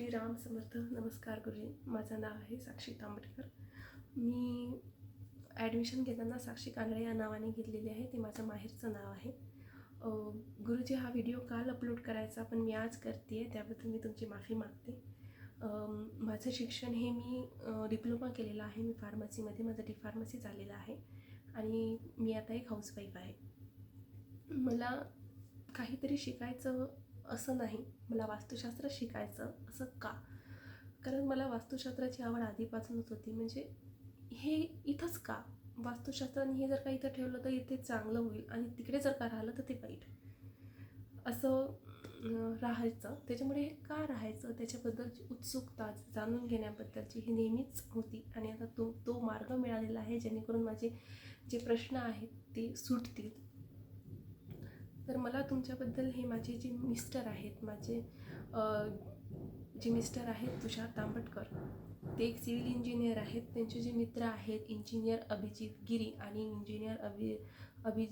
श्रीराम समर्थ नमस्कार गुरुजी. माझं नाव आहे साक्षी तांबडेकर. मी ॲडमिशन घेताना साक्षी कांगडे या नावाने घेतलेली आहे. ते माझं माहेरचं नाव आहे. गुरुजी हा व्हिडिओ काल अपलोड करायचा पण मी आज करते आहे त्याबद्दल मी तुमची माफी मागते. माझं शिक्षण हे मी डिप्लोमा केलेलं आहे. मी फार्मसीमध्ये माझं डी फार्मसी झालेलं आहे. आणि मी आता एक हाऊसवाईफ आहे. मला काहीतरी शिकायचं असं नाही. मला वास्तुशास्त्र शिकायचं. असं का? कारण मला वास्तुशास्त्राची आवड आधीपासूनच होती. म्हणजे हे इथंच का? वास्तुशास्त्राने हे जर का इथं ठेवलं तर इथे चांगलं होईल आणि तिकडे जर का राहिलं तर ते वाईट. असं राहायचं. त्याच्यामुळे हे का राहायचं? त्याच्याबद्दलची उत्सुकता जाणून घेण्याबद्दलची ही नेहमीच होती. आणि आता तो तो मार्ग मिळालेला आहे. जेणेकरून माझे जे प्रश्न आहेत ते सुटतील. तर मला तुमच्याबद्दल हे माझे जे मिस्टर आहेत माझे जे मिस्टर आहेत तुषार तांबटकर ते एक सिव्हिल इंजिनियर आहेत. त्यांचे जे मित्र आहेत इंजिनियर अभिजित गिरी आणि engineer Abhi Abhi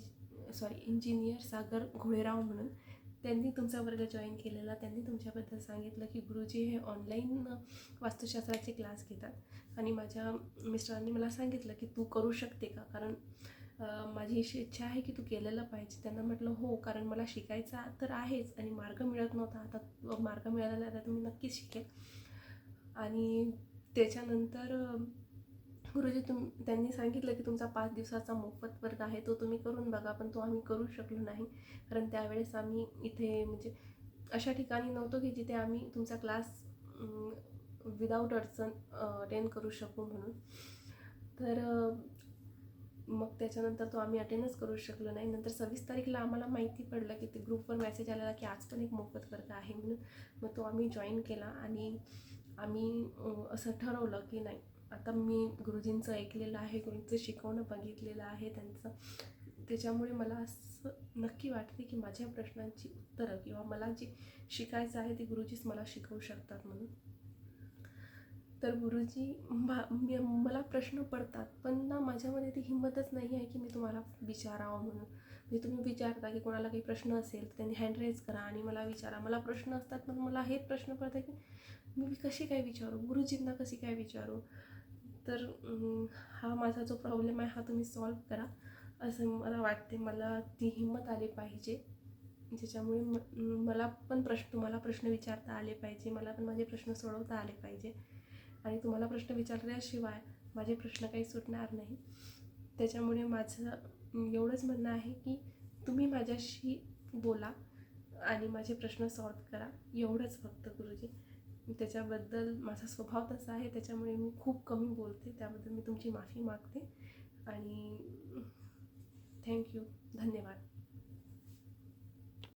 sorry engineer Sagar Gholerao म्हणून त्यांनी तुमचा वर्ग जॉईन केलेला. त्यांनी तुमच्याबद्दल सांगितलं की गुरुजी हे ऑनलाईन वास्तुशास्त्राचे क्लास घेतात. आणि माझ्या मिस्टरांनी मला सांगितलं की तू करू शकते का? कारण माझी अशी इच्छा आहे की तू केलेलं पाहिजे. त्यांना म्हटलं हो कारण मला शिकायचा तर आहेच आणि मार्ग मिळत नव्हता. आता मार्ग मिळाला आता तुम्ही नक्कीच शिकेल आणि त्याच्यानंतर गुरुजी तुम त्यांनी सांगितलं की तुमचा पाच दिवसाचा मोफत वर्ग आहे तो तुम्ही करून बघा पण तो आम्ही करू शकलो नाही. कारण त्यावेळेस आम्ही इथे म्हणजे अशा ठिकाणी नव्हतो की जिथे आम्ही तुमचा क्लास विदाऊट अडचण अटेंड करू शकू म्हणून. तर मग त्याच्यानंतर तो आम्ही अटेंडच करू शकलो नाही. नंतर सव्वीस तारीखला आम्हाला माहिती पडलं की ते ग्रुपवर मेसेज आलेला की आज पण एक मोफत वर्ग आहे म्हणून. मग तो आम्ही जॉईन केला आणि आम्ही असं ठरवलं की नाही आता मी गुरुजींचं ऐकलेलं आहे गुरुजींचं शिकवणं बघितलेलं आहे त्यांचं. त्याच्यामुळे मला असं नक्की वाटते की माझ्या प्रश्नांची उत्तरं किंवा मला जे शिकायचं आहे ते गुरुजीच मला शिकवू शकतात म्हणून. तर गुरुजी मा मला प्रश्न पडतात. पण ना माझ्यामध्ये ती हिंमतच नाही आहे की मी तुम्हाला विचारावं म्हणून. म्हणजे तुम्ही विचारता की कोणाला काही प्रश्न असेल तर त्यांनी हँड रेज करा आणि मला विचारा. मला प्रश्न असतात पण मला हे प्रश्न पडतात की मी कशी काय विचारू? गुरुजींना कशी काय विचारू? तर हा माझा जो प्रॉब्लेम आहे हा तुम्ही सॉल्व करा. असं मला वाटते. मला ती हिंमत आली पाहिजे. ज्याच्यामुळे म- मला पण प्रश्न तुम्हाला प्रश्न विचारता आले पाहिजे. मला पण माझे प्रश्न सोडवता आले पाहिजे. आणि तुम्हाला प्रश्न विचारल्याशिवाय माझे प्रश्न काही सुटणार नाही. त्याच्यामुळे माझं एवढंच म्हणणं आहे की तुम्ही माझ्याशी बोला आणि माझे प्रश्न सॉल्व करा. एवढंच फक्त गुरुजी. त्याच्याबद्दल माझा स्वभाव तसा आहे त्याच्यामुळे मी खूप कमी बोलते. त्याबद्दल मी तुमची माफी मागते आणि थँक्यू धन्यवाद.